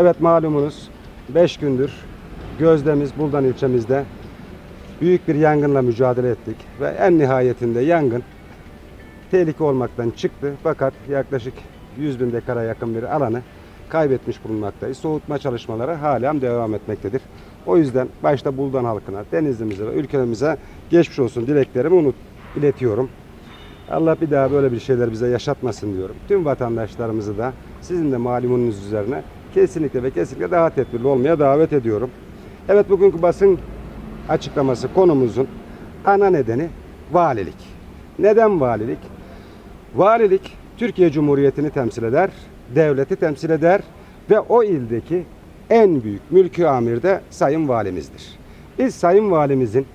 Evet malumunuz 5 gündür Gözdemiz Buldan ilçemizde büyük bir yangınla mücadele ettik ve en nihayetinde yangın tehlike olmaktan çıktı fakat yaklaşık 100 bin dekara yakın bir alanı kaybetmiş bulunmaktayız. Soğutma çalışmaları halen devam etmektedir. O yüzden başta Buldan halkına, Denizli'mize ve ülkemize geçmiş olsun dileklerimi unut, iletiyorum. Allah bir daha böyle bir şeyler bize yaşatmasın diyorum. Tüm vatandaşlarımızı da sizin de malumunuz üzerine kesinlikle ve kesinlikle daha tedbirli olmaya davet ediyorum. Evet bugünkü basın açıklaması konumuzun ana nedeni valilik. Neden valilik? Valilik Türkiye Cumhuriyeti'ni temsil eder, devleti temsil eder ve o ildeki en büyük mülkü amir de Sayın Valimizdir. Biz Sayın Valimizin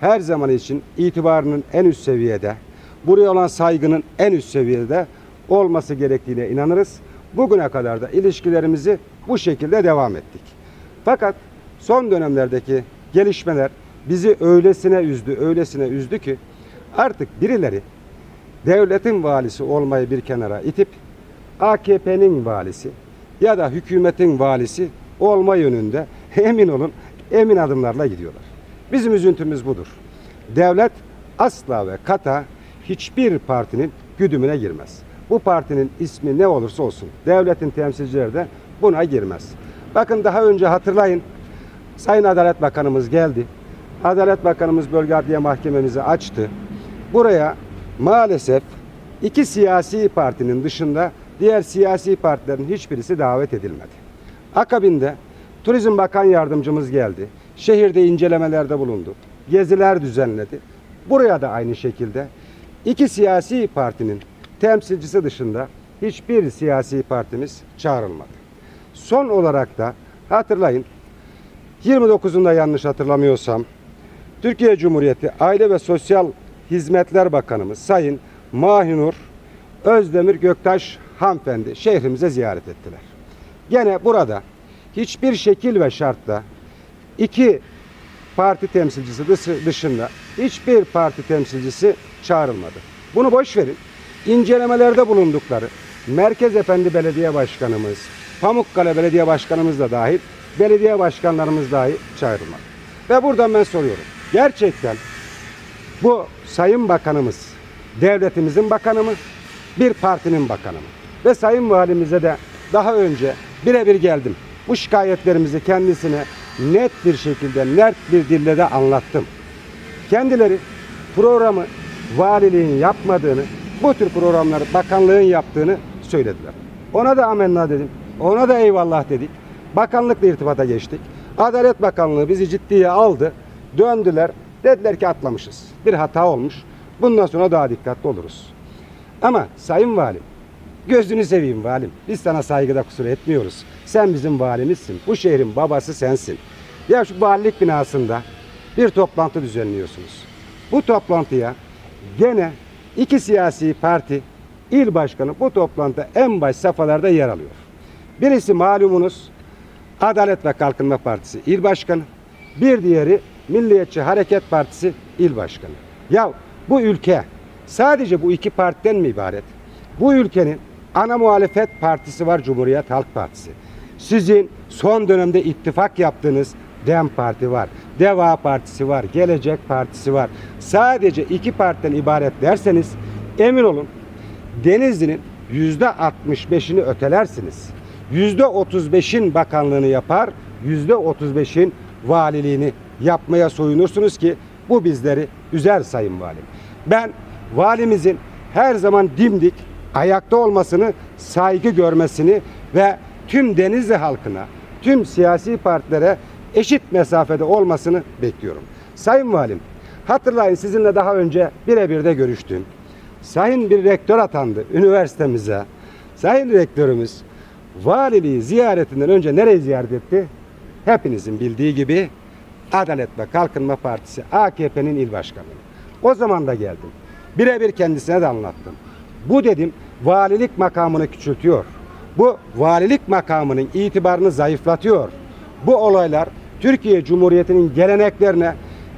her zaman için itibarının en üst seviyede, buraya olan saygının en üst seviyede olması gerektiğine inanırız. Bugüne kadar da ilişkilerimizi bu şekilde devam ettik. Fakat son dönemlerdeki gelişmeler bizi öylesine üzdü, öylesine üzdü ki artık birileri devletin valisi olmayı bir kenara itip AKP'nin valisi ya da hükümetin valisi olma yönünde emin olun emin adımlarla gidiyorlar. Bizim üzüntümüz budur. Devlet asla ve kata hiçbir partinin güdümüne girmez. Bu partinin ismi ne olursa olsun devletin temsilcileri de buna girmez. Bakın daha önce hatırlayın Sayın Adalet Bakanımız geldi. Adalet Bakanımız Bölge Adliye Mahkememizi açtı. Buraya maalesef iki siyasi partinin dışında diğer siyasi partilerin hiçbirisi davet edilmedi. Akabinde Turizm Bakan Yardımcımız geldi. Şehirde incelemelerde bulundu. Geziler düzenledi. Buraya da aynı şekilde iki siyasi partinin temsilcisi dışında hiçbir siyasi partimiz çağrılmadı. Son olarak da hatırlayın 29'unda yanlış hatırlamıyorsam Türkiye Cumhuriyeti Aile ve Sosyal Hizmetler Bakanımız Sayın Mahinur Özdemir Göktaş hanımefendi şehrimize ziyaret ettiler. Gene burada hiçbir şekil ve şartta iki parti temsilcisi dışı- dışında hiçbir parti temsilcisi çağrılmadı. Bunu boş verin. İncelemelerde bulundukları Merkez Efendi Belediye Başkanımız, Pamukkale Belediye Başkanımız da dahil, belediye başkanlarımız dahi çağrılmadı. Ve buradan ben soruyorum. Gerçekten bu Sayın Bakanımız devletimizin bakanı mı? Bir partinin bakanı mı? Ve Sayın Valimize de daha önce birebir geldim. Bu şikayetlerimizi kendisine net bir şekilde, net bir dille de anlattım. Kendileri programı valiliğin yapmadığını, bu tür programları bakanlığın yaptığını söylediler. Ona da amenna dedim. Ona da eyvallah dedik. Bakanlıkla irtibata geçtik. Adalet Bakanlığı bizi ciddiye aldı. Döndüler. Dediler ki atlamışız. Bir hata olmuş. Bundan sonra daha dikkatli oluruz. Ama Sayın Valim, gözünü seveyim valim. Biz sana saygıda kusur etmiyoruz. Sen bizim valimizsin. Bu şehrin babası sensin. Ya şu valilik binasında bir toplantı düzenliyorsunuz. Bu toplantıya gene iki siyasi parti il başkanı bu toplantıda en baş safhalarda yer alıyor. Birisi malumunuz Adalet ve Kalkınma Partisi il başkanı, bir diğeri Milliyetçi Hareket Partisi il başkanı. Ya bu ülke sadece bu iki partiden mi ibaret? Bu ülkenin ana muhalefet partisi var Cumhuriyet Halk Partisi. Sizin son dönemde ittifak yaptığınız DEM Parti var. Deva Partisi var. Gelecek Partisi var. Sadece iki partiden ibaret derseniz emin olun Denizli'nin yüzde 65'ini ötelersiniz. Yüzde 35'in bakanlığını yapar, yüzde 35'in valiliğini yapmaya soyunursunuz ki bu bizleri üzer sayın valim. Ben valimizin her zaman dimdik ayakta olmasını, saygı görmesini ve tüm Denizli halkına, tüm siyasi partilere eşit mesafede olmasını bekliyorum. Sayın Valim, hatırlayın sizinle daha önce birebir de görüştüm. Sayın bir rektör atandı üniversitemize. Sayın rektörümüz valiliği ziyaretinden önce nereyi ziyaret etti? Hepinizin bildiği gibi Adalet ve Kalkınma Partisi AKP'nin il başkanı. O zaman da geldim. Birebir kendisine de anlattım. Bu dedim valilik makamını küçültüyor. Bu valilik makamının itibarını zayıflatıyor. Bu olaylar Türkiye Cumhuriyeti'nin geleneklerine,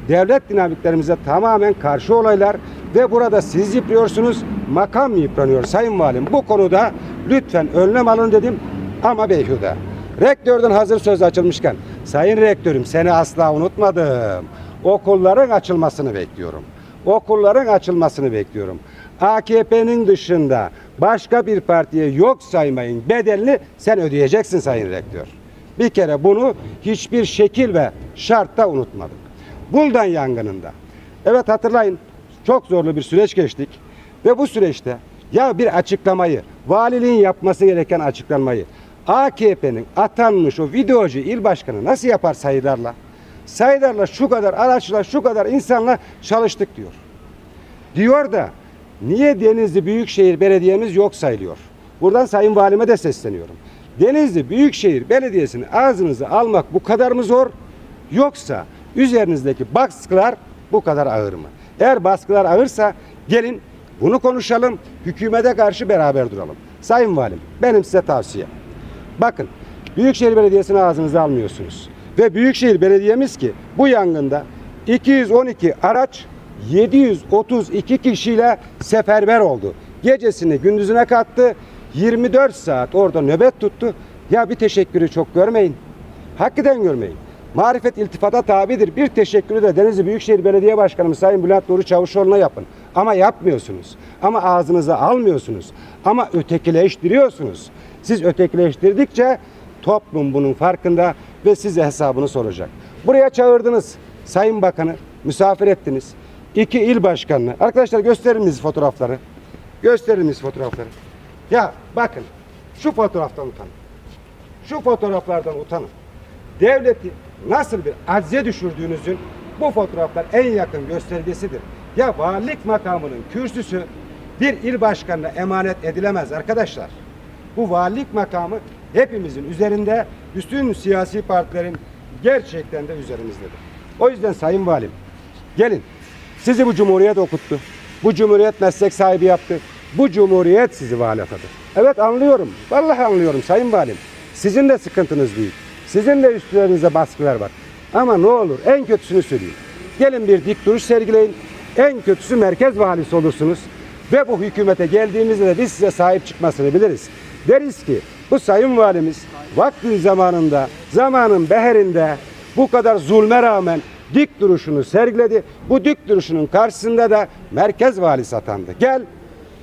devlet dinamiklerimize tamamen karşı olaylar ve burada siz yıprıyorsunuz, makam yıpranıyor Sayın Valim. Bu konuda lütfen önlem alın dedim ama beyhude. Rektörden hazır söz açılmışken, Sayın Rektörüm seni asla unutmadım. Okulların açılmasını bekliyorum. Okulların açılmasını bekliyorum. AKP'nin dışında başka bir partiye yok saymayın bedelini sen ödeyeceksin Sayın Rektör. Bir kere bunu hiçbir şekil ve şartta unutmadım. Buldan yangınında. Evet hatırlayın çok zorlu bir süreç geçtik. Ve bu süreçte ya bir açıklamayı, valiliğin yapması gereken açıklamayı AKP'nin atanmış o videocu il başkanı nasıl yapar sayılarla? Sayılarla şu kadar araçla, şu kadar insanla çalıştık diyor. Diyor da niye Denizli Büyükşehir Belediye'miz yok sayılıyor? Buradan Sayın Valime de sesleniyorum. Denizli Büyükşehir Belediyesi'ni ağzınıza almak bu kadar mı zor? Yoksa üzerinizdeki baskılar bu kadar ağır mı? Eğer baskılar ağırsa gelin bunu konuşalım. Hükümete karşı beraber duralım. Sayın Valim benim size tavsiyem. Bakın Büyükşehir Belediyesi'ni ağzınıza almıyorsunuz. Ve Büyükşehir Belediye'miz ki bu yangında 212 araç 732 kişiyle seferber oldu. Gecesini gündüzüne kattı. 24 saat orada nöbet tuttu. Ya bir teşekkürü çok görmeyin. Hakikaten görmeyin. Marifet iltifata tabidir. Bir teşekkürü de Denizli Büyükşehir Belediye Başkanımız Sayın Bülent Nuri Çavuşoğlu'na yapın. Ama yapmıyorsunuz. Ama ağzınıza almıyorsunuz. Ama ötekileştiriyorsunuz. Siz ötekileştirdikçe toplum bunun farkında ve size hesabını soracak. Buraya çağırdınız. Sayın Bakanı misafir ettiniz. İki il başkanını. Arkadaşlar gösterir misiniz fotoğrafları? Gösterir misiniz fotoğrafları? Ya bakın şu fotoğraftan utanın. Şu fotoğraflardan utanın. Devleti nasıl bir acze düşürdüğünüzün bu fotoğraflar en yakın göstergesidir. Ya valilik makamının kürsüsü bir il başkanına emanet edilemez arkadaşlar. Bu valilik makamı hepimizin üzerinde, bütün siyasi partilerin gerçekten de üzerimizdedir. O yüzden Sayın Valim, gelin sizi bu cumhuriyet okuttu. Bu cumhuriyet meslek sahibi yaptı. Bu cumhuriyet sizi vali atadı. Evet anlıyorum. Vallahi anlıyorum Sayın Valim. Sizin de sıkıntınız büyük. Sizin de üstlerinize baskılar var. Ama ne olur en kötüsünü söyleyeyim. Gelin bir dik duruş sergileyin. En kötüsü merkez valisi olursunuz. Ve bu hükümete geldiğimizde de biz size sahip çıkmasını biliriz. Deriz ki bu sayın valimiz vaktin zamanında, zamanın beherinde bu kadar zulme rağmen dik duruşunu sergiledi. Bu dik duruşunun karşısında da merkez valisi atandı. Gel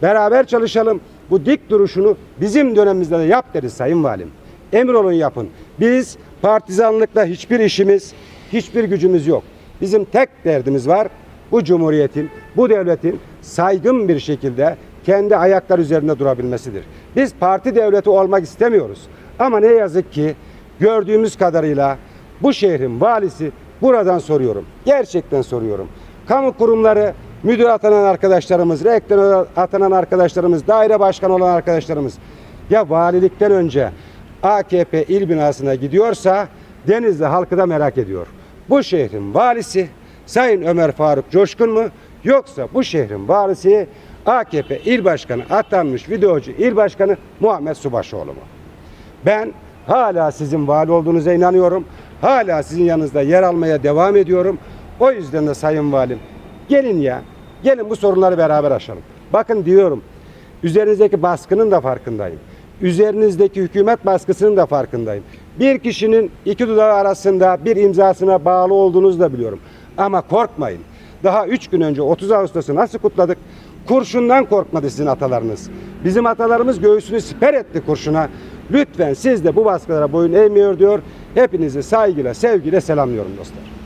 beraber çalışalım. Bu dik duruşunu bizim dönemimizde de yap deriz sayın valim. Emir olun yapın. Biz partizanlıkla hiçbir işimiz, hiçbir gücümüz yok. Bizim tek derdimiz var. Bu cumhuriyetin, bu devletin saygın bir şekilde kendi ayaklar üzerinde durabilmesidir. Biz parti devleti olmak istemiyoruz. Ama ne yazık ki gördüğümüz kadarıyla bu şehrin valisi buradan soruyorum. Gerçekten soruyorum. Kamu kurumları müdür atanan arkadaşlarımız, rektör atanan arkadaşlarımız, daire başkanı olan arkadaşlarımız ya valilikten önce AKP il binasına gidiyorsa Denizli halkı da merak ediyor. Bu şehrin valisi Sayın Ömer Faruk Coşkun mu yoksa bu şehrin valisi AKP il başkanı atanmış videocu il başkanı Muhammed Subaşoğlu mu? Ben hala sizin vali olduğunuza inanıyorum. Hala sizin yanınızda yer almaya devam ediyorum. O yüzden de Sayın Valim gelin ya. Gelin bu sorunları beraber aşalım. Bakın diyorum. Üzerinizdeki baskının da farkındayım. Üzerinizdeki hükümet baskısının da farkındayım. Bir kişinin iki dudağı arasında bir imzasına bağlı olduğunuzu da biliyorum. Ama korkmayın. Daha üç gün önce 30 Ağustos'u nasıl kutladık? Kurşundan korkmadı sizin atalarınız. Bizim atalarımız göğsünü siper etti kurşuna. Lütfen siz de bu baskılara boyun eğmiyor diyor. Hepinizi saygıyla, sevgiyle selamlıyorum dostlar.